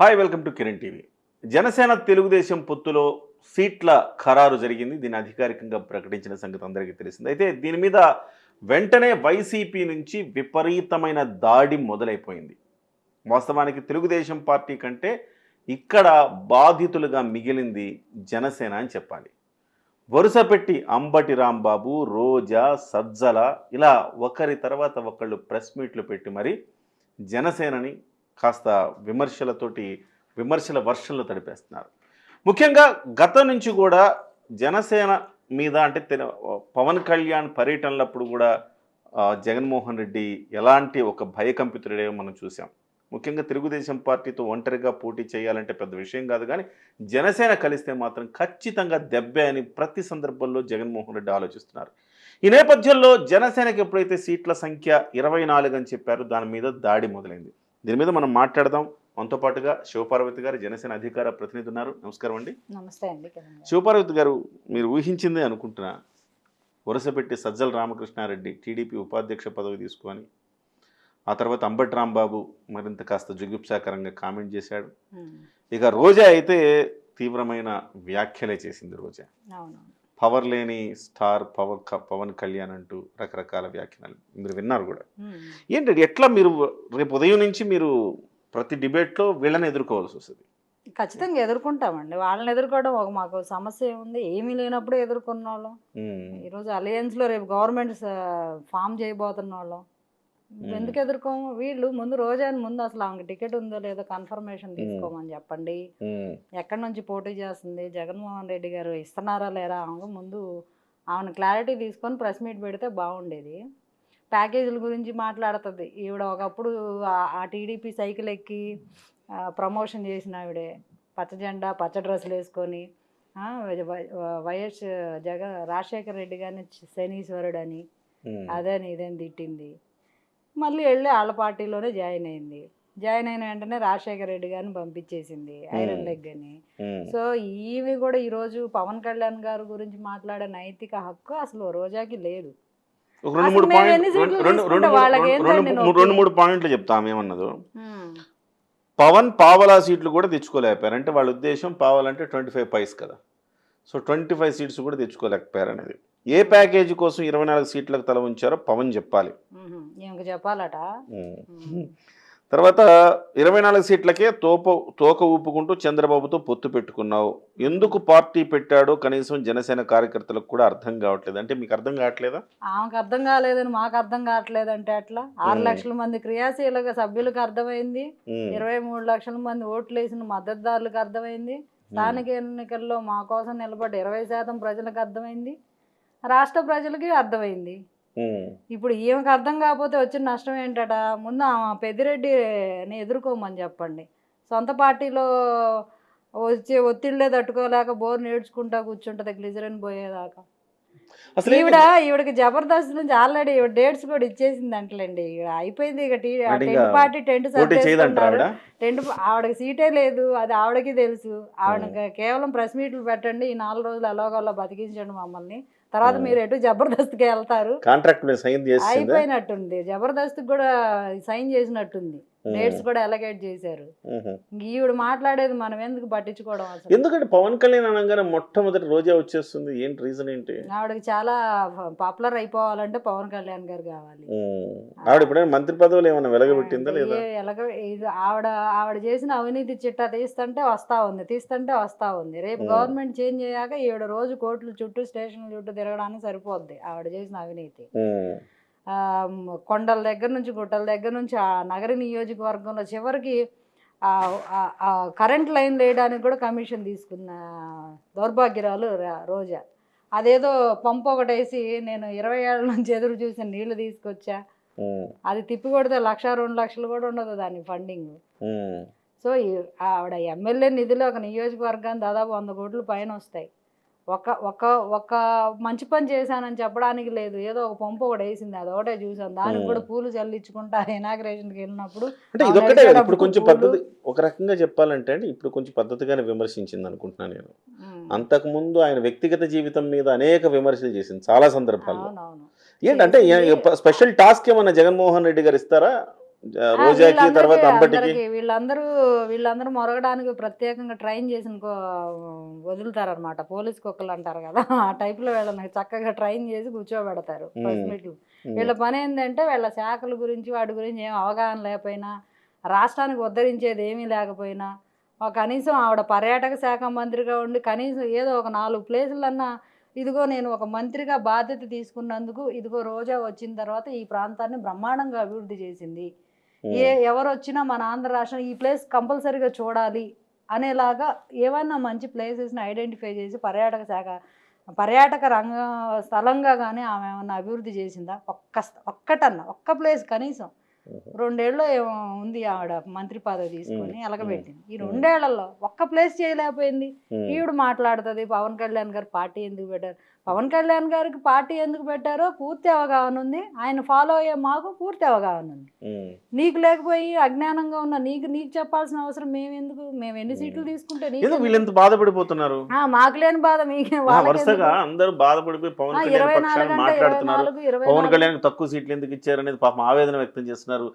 Hi welcome to Kiran TV Janasena Telugu Desam పొత్తులో సీట్ల ఖరారు జరిగింది. దీన్ని అధికారికంగా ప్రకటించిన సంగతి అందరికీ తెలిసింది. అయితే దీని మీద వెంటనే వైసీపీ నుంచి విపరీతమైన దాడి మొదలైపోయింది. వాస్తవానికి తెలుగుదేశం పార్టీ కంటే ఇక్కడ బాధితులుగా మిగిలింది జనసేన అని చెప్పాలి. వరుస పెట్టి అంబటి రాంబాబు రోజా సజ్జల ఇలా ఒకరి తర్వాత ఒకళ్ళు ప్రెస్ మీట్లు పెట్టి మరి జనసేనని కాస్త విమర్శలతోటి విమర్శల వర్షంలో తడిపేస్తున్నారు. ముఖ్యంగా గతం నుంచి కూడా జనసేన మీద అంటే తెల- పవన్ కళ్యాణ్ పర్యటనలప్పుడు కూడా జగన్మోహన్ రెడ్డి ఎలాంటి ఒక భయకంపితుడే మనం చూసాం ముఖ్యంగా తెలుగుదేశం పార్టీతో ఒంటరిగా పోటీ చేయాలంటే పెద్ద విషయం కాదు కానీ జనసేన కలిస్తే మాత్రం ఖచ్చితంగా దెబ్బే అని ప్రతి సందర్భంలో జగన్మోహన్ రెడ్డి ఆలోచిస్తున్నారు. ఈ నేపథ్యంలో జనసేనకి ఎప్పుడైతే సీట్ల సంఖ్య ఇరవై అని చెప్పారో దాని మీద దాడి మొదలైంది. దీని మీద మనం మాట్లాడదాం. మనతో పాటుగా శివపార్వతి గారు జనసేన అధికార ప్రతినిధి ఉన్నారు. నమస్కారం అండి. నమస్తే అండి. శివపార్వతి గారు మీరు ఊహించిందే అనుకుంటున్నా వరుసపెట్టి సజ్జల రామకృష్ణారెడ్డి టీడీపీ ఉపాధ్యక్ష పదవి తీసుకొని ఆ తర్వాత అంబటి రాంబాబు మరింత కాస్త జుగుప్సాకరంగా కామెంట్ చేశాడు. ఇక రోజా అయితే తీవ్రమైన వ్యాఖ్యలే చేసింది రోజా. అవును పవర్ లేని స్టార్ పవర్ పవన్ కళ్యాణ్ అంటూ రకరకాల వ్యాఖ్యలు మీరు విన్నారు కూడా. ఏంటంటే ఎట్లా మీరు రేపు ఉదయం నుంచి మీరు ప్రతి డిబేట్లో వీళ్ళని ఎదుర్కోవాల్సి వస్తుంది? ఖచ్చితంగా ఎదుర్కొంటామండి. వాళ్ళని ఎదుర్కోవడం ఒక మాకు సమస్య ఉంది ఏమీ లేనప్పుడు ఎదుర్కొన్న వాళ్ళం ఈరోజు అలయన్స్లో రేపు గవర్నమెంట్ ఫామ్ చేయబోతున్న వాళ్ళం ఎందుకు ఎదుర్కోము? వీళ్ళు ముందు రోజాని ముందు అసలు ఆమెకి టికెట్ ఉందో లేదో కన్ఫర్మేషన్ తీసుకోమని చెప్పండి. ఎక్కడి నుంచి పోటీ చేస్తుంది? జగన్మోహన్ రెడ్డి గారు ఇస్తున్నారా లేరా? ఆమెకు ముందు ఆమెను క్లారిటీ తీసుకొని ప్రెస్ మీట్ పెడితే బాగుండేది. ప్యాకేజీల గురించి మాట్లాడుతుంది. ఈవిడ ఒకప్పుడు ఆ- టీడీపీ సైకిల్ ఎక్కి ప్రమోషన్ చేసిన ఆవిడే. పచ్చ జెండా పచ్చ డ్రెస్సులు వేసుకొని వైఎస్ జగన్ రాజశేఖర రెడ్డి గారిని శనీశ్వరుడు అని అదని ఇదని తిట్టింది. మళ్ళీ వెళ్ళి వాళ్ళ పార్టీలోనే జాయిన్ అయింది. జాయిన్ అయిన వెంటనే రాజశేఖర రెడ్డి గారిని పంపించేసింది ఐరన్ లెగ్ అని. సో ఈమె కూడా ఈరోజు పవన్ కళ్యాణ్ గారి గురించి మాట్లాడే నైతిక హక్కు అసలు రోజాకి లేదు? రెండు మూడు పాయింట్లు చెప్తాం ఏమన్నదో. పవన్ పావలా సీట్లు కూడా తెచ్చుకోలేకపోయారు అంటే వాళ్ళ ఉద్దేశం పావాలంటే ట్వంటీ ఫైవ్ పైస్ కదా. సో ట్వంటీ ఫైవ్ సీట్స్ కూడా తెచ్చుకోలేకపోయారు అనేది ఏ ప్యాకేజీ కోసం ఇరవై నాలుగు సీట్లకు తల ఉంచారో పవన్ చెప్పాలి. చెప్పాలట. తర్వాత ఇరవై నాలుగు సీట్లకే తోప తోక ఊపుకుంటూ చంద్రబాబుతో పొత్తు పెట్టుకున్నావు. ఎందుకు పార్టీ పెట్టాడో కనీసం జనసేన కార్యకర్తలకు కూడా అర్థం కావట్లేదు. అంటే మీకు అర్థం కావట్లేదా? ఆమెకు అర్థం కాలేదని మాకు అర్థం కావట్లేదు అంటే అట్లా ఆరు. లక్షల మంది క్రియాశీలక సభ్యులకు అర్థమైంది. ఇరవై మూడు లక్షల మంది ఓట్లు వేసిన మద్దతుదారులకు అర్థమైంది. స్థానిక ఎన్నికల్లో మా కోసం నిలబడ్డ ఇరవై శాతం ప్రజలకు అర్థమైంది. రాష్ట్ర ప్రజలకి అర్థమైంది. ఇప్పుడు ఈమెకు అర్థం కాకపోతే వచ్చిన నష్టం ఏంటట? ముందు పెద్దిరెడ్డిని ఎదుర్కోమని చెప్పండి. సొంత పార్టీలో వచ్చే ఒత్తిళ్ళే తట్టుకోలేక బోర్ నేర్చుకుంటా కూర్చుంటుంది గ్లిజరిన్ పోయేదాకా? ఈవిడ ఈవిడకి జబర్దస్త్ నుంచి ఆల్రెడీ ఈవిడ డేట్స్ కూడా ఇచ్చేసింది అంటలేండి. ఈవిడ అయిపోయింది ఇక టెంట్ పార్టీ టెంట్ ఆవిడ? టెంట్ ఆవిడకి సీటే లేదు అది ఆవిడకి తెలుసు. ఆవిడ కేవలం ప్రెస్ మీట్లు పెట్టండి ఈ నాలుగు రోజులు ఎలాగోలా బతికించండి మమ్మల్ని. తర్వాత. మీరు ఎటు జబర్దస్త్కి వెళ్తారు. కాంట్రాక్ట్ మీద సైన్ చేసింది? అయిపోయినట్టుంది. జబర్దస్త్ కూడా సైన్ చేసినట్టుంది. డేట్స్ కూడా ఎలగేట్ చేశారు. ఈవిడ మాట్లాడేది మనం ఎందుకు పట్టించుకోవడం అసలు ఎందుకంటే పవన్ కళ్యాణ్ అనగానే మొట్టమొదటి రోజే వచ్చేస్తుంది. ఏంటి రీజన్ ఏంటి? ఆవిడకి చాలా పాపులర్ అయిపోవాలంటే పవన్ కళ్యాణ్ గారు కావాలి. ఆవిడ ఇప్పుడైనా మంత్రి పదవులు ఏమైనా వెలగబెట్టిందా లేదా? ఎలాగ ఆవిడ ఆవిడ చేసిన అవినీతి చిట్టా తీస్తుంటే వస్తా ఉంది. తీస్తుంటే వస్తా ఉంది. రేపు. గవర్నమెంట్ చేంజ్ అయ్యాక ఈవిడ రోజు కోర్టుల చుట్టూ స్టేషన్ల చుట్టూ తిరగడానికి సరిపోద్ది ఆవిడ చేసిన అవినీతి. కొండల దగ్గర నుంచి గుట్టల దగ్గర నుంచి ఆ నగర నియోజకవర్గంలో చివరికి కరెంట్ లైన్ వేయడానికి కూడా కమిషన్ తీసుకున్న దౌర్భాగ్యరాలు రోజా అదేదో పంపు ఒకటి వేసి నేను ఇరవై ఏళ్ళ నుంచి ఎదురు చూసిన నీళ్ళు తీసుకొచ్చా. అది తిప్పి కొడితే లక్ష రెండు లక్షలు కూడా ఉండదు దాని ఫండింగ్. సో ఆవిడ ఎమ్మెల్యే నిధులు ఒక నియోజకవర్గానికి దాదాపు వంద కోట్ల పైన వస్తాయి ఒక ఒక ఒక మంచి పని చేశానని చెప్పడానికి లేదు. ఏదో ఒక పంపు ఒకటి వేసింది అది ఒకటే చూసాను దానికి కూడా పూలు చల్లించుకుంటా ఇనాగ్రేషన్కి వెళ్ళినప్పుడు అంటే అడిగేటప్పుడు ఇప్పుడు కొంచెం పద్ధతి ఒక రకంగా చెప్పాలంటే అంటే ఇప్పుడు కొంచెం పద్ధతిగానే విమర్శించింది అనుకుంటున్నాను నేను. అంతకుముందు ఆయన వ్యక్తిగత జీవితం మీద అనేక విమర్శలు చేసింది చాలా సందర్భాల్లో. ఏంటంటే. స్పెషల్ టాస్క్ ఏమన్నా జగన్మోహన్ రెడ్డి గారు ఇస్తారా? రోజాకి వీళ్ళందరికీ- తర్వాత అంబటికి? అందరికీ వీళ్ళందరూ వీళ్ళందరూ మొరగడానికి ప్రత్యేకంగా ట్రైన్ చేసిన వదులుతారనమాట పోలీస్ కుక్కలు అంటారు కదా ఆ టైప్లో వీళ్ళని చక్కగా ట్రైన్ చేసి కూర్చోబెడతారు. మీట్లు వీళ్ళ పని ఏంటంటే వీళ్ళ శాఖల గురించి వాటి గురించి ఏం అవగాహన లేకపోయినా రాష్ట్రానికి ఉద్ధరించేది ఏమీ లేకపోయినా ఒక కనీసం ఆవిడ పర్యాటక శాఖ మంత్రిగా ఉండి కనీసం ఏదో ఒక నాలుగు ప్లేసులన్నా ఇదిగో నేను ఒక మంత్రిగా బాధ్యత తీసుకున్నందుకు ఇదిగో రోజా వచ్చిన తర్వాత ఈ ప్రాంతాన్ని బ్రహ్మాండంగా అభివృద్ధి చేసింది. ఏ ఎవరు వచ్చినా మన ఆంధ్ర రాష్ట్రం ఈ ప్లేస్ కంపల్సరీగా చూడాలి అనేలాగా ఏమన్నా మంచి ప్లేసెస్ని ఐడెంటిఫై చేసి పర్యాటక శాఖ పర్యాటక రంగ స్థలంగా కానీ ఆమె ఏమన్నా అభివృద్ధి చేసిందా? ఒక్క ఒక్కటన్నా ఒక్క ప్లేస్ కనీసం. ఉమ్, రెండేళ్ళు ఏమో ఉంది ఆవిడ మంత్రి పదవి తీసుకొని. ఎలగబెట్టింది. ఈ. రెండేళ్ళలో ఒక్క ప్లేస్ చేయలేకపోయింది. ఈవిడ మాట్లాడుతుంది పవన్ కళ్యాణ్ గారు పార్టీ ఎందుకు పెట్టారు? పవన్ కళ్యాణ్ గారికి పార్టీ ఎందుకు పెట్టారో పూర్తి అవగాహన ఉంది. ఆయన ఫాలో అయ్యే మాకు పూర్తి అవగాహన ఉంది. నీకు లేకపోయి అజ్ఞానంగా ఉన్న నీకు నీకు చెప్పాల్సిన అవసరం మేము ఎందుకు? మేము ఎన్ని సీట్లు తీసుకుంటే బాధపడిపోతున్నారు? మాకు లేని బాధ మీకు వరుసగా? అందరూ బాధపడిపోయి పవన్ కళ్యాణ్ మాట్లాడుతున్నారు. పవన్. కళ్యాణ్ తక్కువ సీట్లు ఎందుకు ఇచ్చారనేది పాపం ఆవేదన వ్యక్తం చేస్తున్నారు.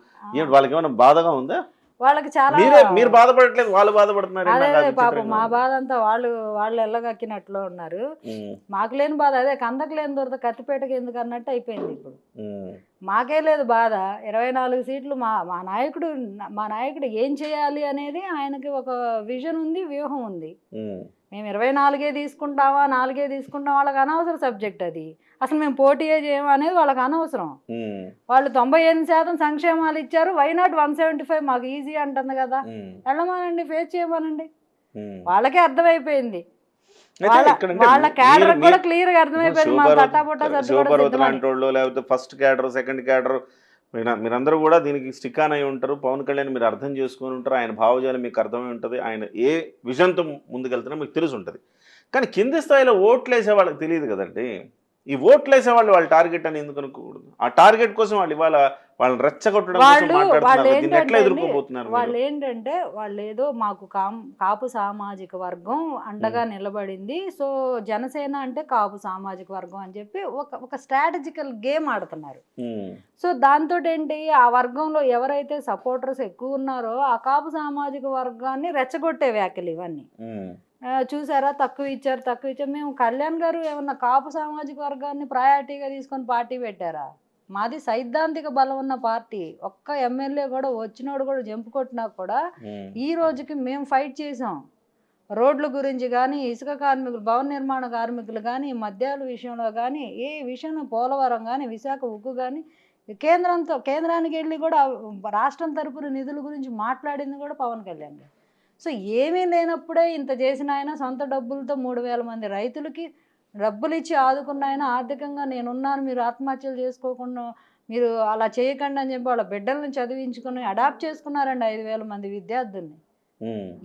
వాళ్ళకి ఏమైనా బాధగా ఉందా? వాళ్ళకి చాలా మీరే మీరు బాధపడట్లేదు వాళ్ళు బాధపడుతున్నారు అదే పాపం మా. బాధ అంతా వాళ్ళు వాళ్ళు ఎల్లగక్కినట్లు ఉన్నారు. మాకు లేని బాధ అదే కందకు లేని దొరద కత్తిపేటకి ఎందుకు అన్నట్టు అయిపోయింది ఇప్పుడు. మాకే లేదు బాధ. ఇరవై నాలుగు సీట్లు మా మా నాయకుడు మా నాయకుడు ఏం చేయాలి అనేది ఆయనకి ఒక విజన్ ఉంది వ్యూహం ఉంది. మేము ఇరవై నాలుగే తీసుకుంటామా నాలుగే తీసుకుంటాం వాళ్ళకి అనవసరం సబ్జెక్ట్ అది. అసలు మేము పోటీయే చేయము అనేది వాళ్ళకి అనవసరం. వాళ్ళు తొంభై ఎనిమిది శాతం సంక్షేమాలు ఇచ్చారు. Why not one seventy five? మాకు ఈజీ అంటుంది కదా. వెళ్ళమానండి ఫేస్ చేయమనండి. వాళ్ళకే అర్థమైపోయింది. వాళ్ళ క్యాడర్ కూడా క్లియర్గా అర్థమైపోయింది. మా తట్టాపుట్టా లేకపోతే ఫస్ట్ క్యాడర్ సెకండ్ క్యాడర్ మీరు మీరందరూ కూడా దీనికి స్టిక్ ఆన్ అయి ఉంటారు. పవన్ కళ్యాణ్ మీరు అర్థం చేసుకొని ఉంటారు. ఆయన భావజాలం మీకు అర్థమై ఉంటుంది. ఆయన ఏ విజన్తో ముందుకెళ్తున్నా మీకు తెలిసి ఉంటుంది కానీ కింది స్థాయిలో ఓట్లు వేసే వాళ్ళకి తెలియదు కదండి. ఈ ఓట్లు వేసే వాళ్ళు వాళ్ళ టార్గెట్ అని ఎందుకు అనుకోకూడదు? ఆ టార్గెట్ కోసం వాళ్ళు ఇవాళ వాళ్ళని రెచ్చగొట్టడం వాళ్ళు- ఏంటంటే? వాళ్ళు ఏదో మాకు కాపు సామాజిక వర్గం అండగా నిలబడింది. సో జనసేన అంటే కాపు సామాజిక వర్గం అని చెప్పి ఒక ఒక స్ట్రాటజికల్ గేమ్ ఆడుతున్నారు. సో దాంతో ఏంటి ఆ వర్గంలో ఎవరైతే సపోర్టర్స్ ఎక్కువ ఉన్నారో ఆ కాపు సామాజిక వర్గాన్ని రెచ్చగొట్టే వ్యాఖ్యలు ఇవన్నీ. చూసారా? తక్కువ ఇచ్చారు తక్కువ ఇచ్చారు. మేము కళ్యాణ్ గారు ఏమన్నా కాపు సామాజిక వర్గాన్ని ప్రయారిటీగా తీసుకొని పార్టీ పెట్టారా? మాది సైద్ధాంతిక బలం ఉన్న పార్టీ. ఒక్క ఎమ్మెల్యే కూడా వచ్చినోడు కూడా జంపు కొట్టినా కూడా ఈ రోజుకి మేము ఫైట్ చేసాం రోడ్ల గురించి కానీ ఇసుక కార్మికులు భవన నిర్మాణ కార్మికులు కానీ మద్యాల విషయంలో కానీ ఏ విషయంలో పోలవరం కానీ విశాఖ ఉక్కు కానీ కేంద్రంతో కేంద్రానికి వెళ్ళి కూడా రాష్ట్రం తరపున నిధుల గురించి మాట్లాడింది కూడా పవన్ కళ్యాణ్ గారు. సో ఏమీ లేనప్పుడే ఇంత చేసిన ఆయన సొంత డబ్బులతో మూడు వేల మంది రైతులకి డబ్బులు ఇచ్చి ఆదుకున్న ఆయన ఆర్థికంగా నేనున్నాను మీరు ఆత్మహత్యలు చేసుకోకుండా మీరు అలా చేయకండి అని చెప్పి వాళ్ళ బిడ్డలను చదివించుకుని అడాప్ట్ చేసుకున్నారండి ఐదు వేల మంది విద్యార్థుల్ని.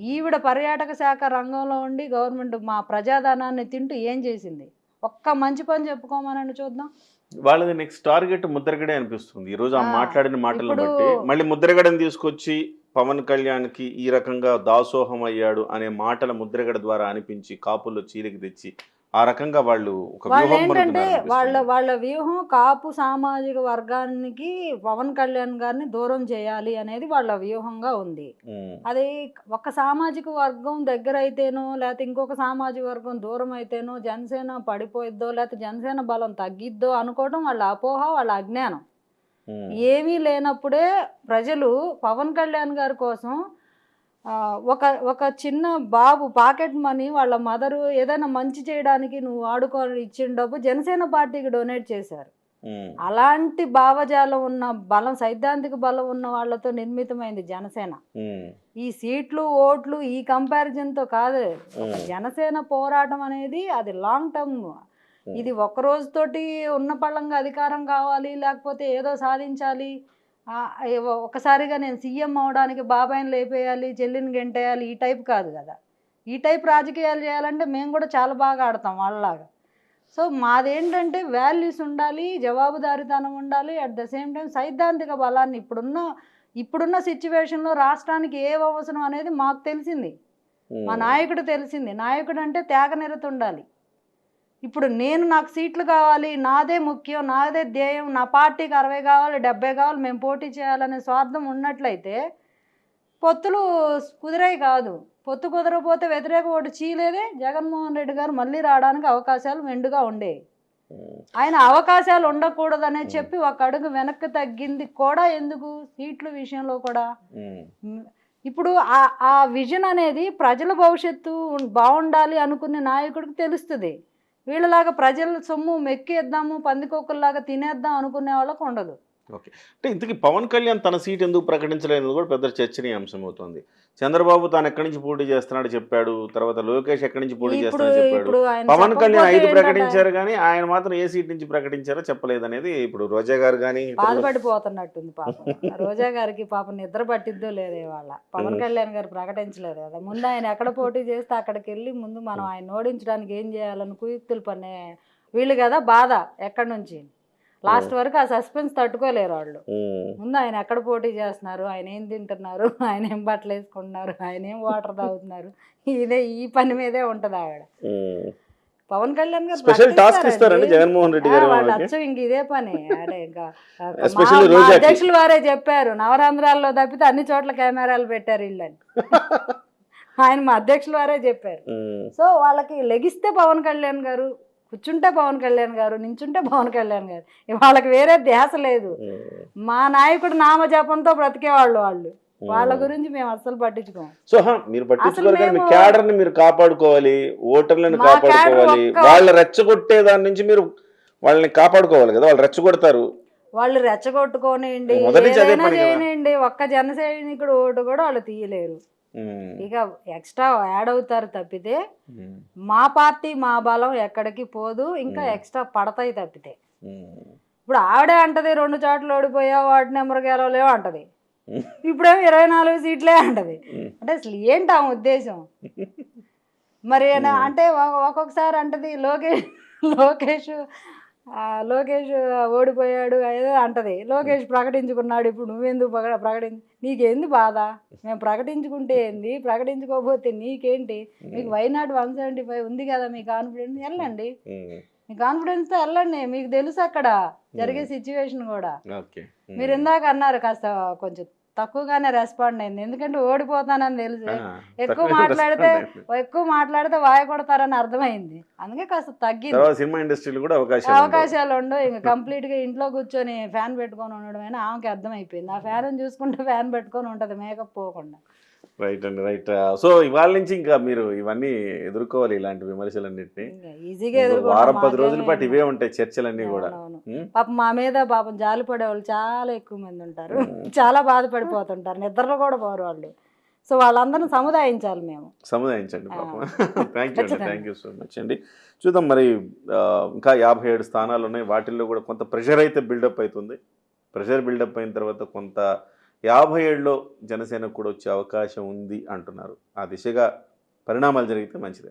ఈవిడ పర్యాటక శాఖ రంగంలో ఉండి గవర్నమెంట్ మా ప్రజాధనాన్ని తింటూ ఏం చేసింది? ఒక్క మంచి పని చెప్పుకోమనండి చూద్దాం. వాళ్ళది నెక్స్ట్ టార్గెట్ ముద్రగడే అనిపిస్తుంది. ఈ రోజు ఆ మాట్లాడిన ఇప్పుడు- బట్టి మళ్ళీ ముద్రగడని తీసుకొచ్చి పవన్ కళ్యాణ్కి ఈ రకంగా దాసోహం అయ్యాడు అనే మాటల ముద్రగడ ద్వారా అనిపించి కాపుల్లో చీలికి తెచ్చి ఆ రకంగా వాళ్ళు వాళ్ళు ఏంటంటే వాళ్ళ. వాళ్ళ వ్యూహం కాపు సామాజిక వర్గానికి పవన్ కళ్యాణ్ గారిని దూరం చేయాలి అనేది వాళ్ళ వ్యూహంగా ఉంది. అది ఒక సామాజిక వర్గం దగ్గర అయితేనో లేకపోతే ఇంకొక సామాజిక వర్గం దూరం అయితేనో జనసేన పడిపోయిద్దో లేకపోతే జనసేన బలం తగ్గిద్దో అనుకోవడం వాళ్ళ అపోహ వాళ్ళ అజ్ఞానం. ఏమీ లేనప్పుడే ప్రజలు పవన్ కళ్యాణ్ గారి కోసం ఒక ఒక చిన్న బాబు పాకెట్ మనీ వాళ్ళ మదరు ఏదైనా మంచి చేయడానికి నువ్వు ఆడుకో ఇచ్చిన డబ్బు జనసేన పార్టీకి డొనేట్ చేశారు. అలాంటి భావజాలం ఉన్న బలం సైద్ధాంతిక బలం ఉన్న వాళ్ళతో నిర్మితమైంది జనసేన. ఈ సీట్లు ఓట్లు ఈ కంపారిజన్తో కాదు. జనసేన పోరాటం అనేది అది లాంగ్ టర్మ్ ఇది ఒక్క రోజుతోటి ఉన్న పళ్ళంగా అధికారం కావాలి లేకపోతే ఏదో సాధించాలి. ఒకసారిగా నేను సీఎం అవడానికి బాబాయిని లేపేయాలి చెల్లిని గెంటేయాలి ఈ టైప్ కాదు కదా. ఈ టైప్ రాజకీయాలు చేయాలంటే మేము కూడా చాలా బాగా ఆడతాం వాళ్ళలాగా. సో మాదేంటంటే వాల్యూస్ ఉండాలి జవాబుదారీతనం ఉండాలి అట్ ద సేమ్ టైం సైద్ధాంతిక బలాన్ని ఇప్పుడున్న ఇప్పుడున్న సిచ్యువేషన్లో రాష్ట్రానికి ఏ అవసరం అనేది మాకు తెలిసింది. మా నాయకుడు తెలిసింది. నాయకుడు అంటే త్యాగనిరత ఉండాలి ఇప్పుడు నేను నాకు సీట్లు కావాలి నాదే ముఖ్యం నాదే ధ్యేయం నా పార్టీకి అరవై కావాలి డెబ్బై కావాలి మేము పోటీ చేయాలనే స్వార్థం ఉన్నట్లయితే పొత్తులు కుదిరాయి కాదు. పొత్తు కుదరకపోతే వ్యతిరేక ఓటు చీలేదే జగన్మోహన్ రెడ్డి గారు మళ్ళీ రావడానికి అవకాశాలు మెండుగా ఉండేవి ఆయన అవకాశాలు ఉండకూడదనే చెప్పి ఒక అడుగు వెనక్కి తగ్గింది కూడా ఎందుకు? సీట్ల విషయంలో కూడా. ఇప్పుడు ఆ ఆ విజన్ అనేది ప్రజల భవిష్యత్తు బాగుండాలి అనుకునే నాయకుడికి తెలుస్తుంది. వీళ్ళలాగా ప్రజల సొమ్ము మెక్కేద్దాము పందికొక్కల్లాగా తినేద్దాం అనుకునే వాళ్ళకు ఉండదు. అంటే ఇంతకీ పవన్ కళ్యాణ్ తన సీట్ ఎందుకు ప్రకటించలేనిది కూడా పెద్ద చర్చనీయాంశం అవుతుంది చంద్రబాబు తాను ఎక్కడి నుంచి పోటీ చేస్తున్నాడు చెప్పాడు తర్వాత లోకేష్ ఎక్కడి నుంచి పోటీ చేస్తున్నాడు చెప్పాడు. పవన్ కళ్యాణ్ ఐదు ప్రకటించారు కానీ ఆయన మాత్రం ఏ సీట్ నుంచి ప్రకటించారో చెప్పలేదు అనేది ఇప్పుడు రోజా గారు కానీ బాధపడిపోతున్నట్టుంది పాపం. రోజా గారికి పాపం నిద్ర పట్టిద్దో లేదో వాళ్ళ పవన్. కళ్యాణ్ గారు ప్రకటించలేదు కదా. ముందు ఆయన ఎక్కడ పోటీ చేస్తే అక్కడికి వెళ్ళి ముందు మనం ఆయన ఓడించడానికి ఏం చేయాలని కుయుక్తులు పనే వీళ్ళు కదా బాధ ఎక్కడి నుంచి? లాస్ట్ వరకు ఆ సస్పెన్స్ తట్టుకోలేరు వాళ్ళు. ముందు ఆయన ఎక్కడ పోటీ చేస్తున్నారు? ఆయన ఏం తింటున్నారు? ఆయన ఏం బట్టలు వేసుకుంటున్నారు? ఆయన ఏం వాటర్ తాగుతున్నారు? ఇదే ఈ పని మీదే ఉంటది ఆవిడ. పవన్ కళ్యాణ్ గారు స్పెషల్ టాస్క్. ఇస్తారండి జగన్మోహన్ రెడ్డి గారు వాళ్ళు అచ్చం ఇంక ఇదే పని. అదే ఇంకా. అధ్యక్షులు వారే చెప్పారు నవరంధ్రాల్లో తప్పితే అన్ని చోట్ల కెమెరాలు పెట్టారు వీళ్ళని. ఆయన మా అధ్యక్షులు వారే చెప్పారు. సో వాళ్ళకి లెగిస్తే పవన్ కళ్యాణ్ గారు కూర్చుంటే పవన్ కళ్యాణ్ గారు నించుంటే పవన్ కళ్యాణ్ గారు. వాళ్ళకి వేరే ధ్యాస లేదు. మా నాయకుడు నామజపంతో బ్రతికేవాళ్ళు వాళ్ళు. వాళ్ళ గురించి మేము అస్సలు పట్టించుకోం సో మీరు పట్టించుకోవాలి క్యాడర్ని మీరు కాపాడుకోవాలి ఓటర్లను కాపాడుకోవాలి. వాళ్ళ రెచ్చగొట్టే దాని నుంచి మీరు వాళ్ళని కాపాడుకోవాలి కదా వాళ్ళు రెచ్చగొడతారు. వాళ్ళు రెచ్చగొట్టుకోనివ్వండి ఏదైనా. చేయనివ్వండి ఒక్క జన సైనికుడు ఓటు కూడా వాళ్ళు తీయలేరు. ఇక ఎక్స్ట్రా యాడ్ అవుతారు తప్పితే మా పార్టీ మా బలం ఎక్కడికి పోదు ఇంకా. ఎక్స్ట్రా పడతాయి తప్పితే. ఇప్పుడు ఆవిడే అంటది రెండు చోట్ల ఓడిపోయా వార్డు నెంబర్ గెలవలేవు అంటది. ఇప్పుడేమో ఇరవై నాలుగు సీట్లే అంటది. అంటే అసలు ఏంటి ఆ ఉద్దేశం? మరి. అంటే ఒక్కొక్కసారి అంటది లోకేష్ లోకేష్ లోకేష్ ఓడిపోయాడు ఏదో అంటది. లోకేష్ ప్రకటించుకున్నాడు ఇప్పుడు నువ్వెందుకు ప్రక- ప్రకటించు నీకేంది బాధ? మేము ప్రకటించుకుంటే ఏంది? ప్రకటించుకోకపోతే నీకేంటి? మీకు వైనాట్ వన్ సెవెంటీ ఫైవ్ ఉంది కదా మీ కాన్ఫిడెన్స్? వెళ్ళండి. మీ కాన్ఫిడెన్స్తో వెళ్ళండి. మీకు తెలుసు అక్కడ జరిగే సిచ్యువేషన్ కూడా. మీరు ఇందాక అన్నారు కాస్త కొంచెం తక్కువగానే రెస్పాండ్ అయింది. ఎందుకంటే ఓడిపోతానని తెలుసు. ఎక్కువ మాట్లాడితే. ఎక్కువ మాట్లాడితే వాయ కొడతారని అర్థమైంది. అందుకే కాస్త తగ్గింది. సినిమా ఇండస్ట్రీలో కూడా అవకాశాలు. అవకాశాలు ఉండవు. ఇంకా కంప్లీట్గా ఇంట్లో కూర్చొని ఫ్యాన్ పెట్టుకొని ఉండడమైనా? ఆమెకి అర్థమైపోయింది. ఆ ఫ్యాన్ చూసుకుంటే ఫ్యాన్ పెట్టుకొని ఉంటది మేకప్ పోకుండా. రైట్ అండి రైట్. సో ఇవాళ నుంచి ఇంకా మీరు ఇవన్నీ ఎదుర్కోవాలి ఇలాంటి విమర్శలన్నింటినీ. ఈజీగా. వారం పది రోజుల పాటు ఇవే ఉంటాయి చర్చలన్నీ కూడా. పాపం మా మీద పాపం జాలి పడే వాళ్ళు చాలా ఎక్కువ మంది ఉంటారు. చాలా బాధపడిపోతుంటారు. నిద్రలో కూడా పోరు వాళ్ళు. సో వాళ్ళందరిని సముదాయించాలి మేము. సముదాయించండి. పాపం. థ్యాంక్ యూ అండి. థ్యాంక్ యూ సో మచ్ అండి. చూద్దాం మరి ఇంకా యాభై ఏడు స్థానాలు ఉన్నాయి. వాటిల్లో కూడా కొంత ప్రెషర్ అయితే బిల్డప్ అవుతుంది. ప్రెషర్ బిల్డప్ అయిన తర్వాత కొంత యాభై ఏళ్ళలో జనసేనకు కూడా వచ్చే అవకాశం ఉంది అంటున్నారు. ఆ దిశగా పరిణామాలు జరిగితే మంచిదే.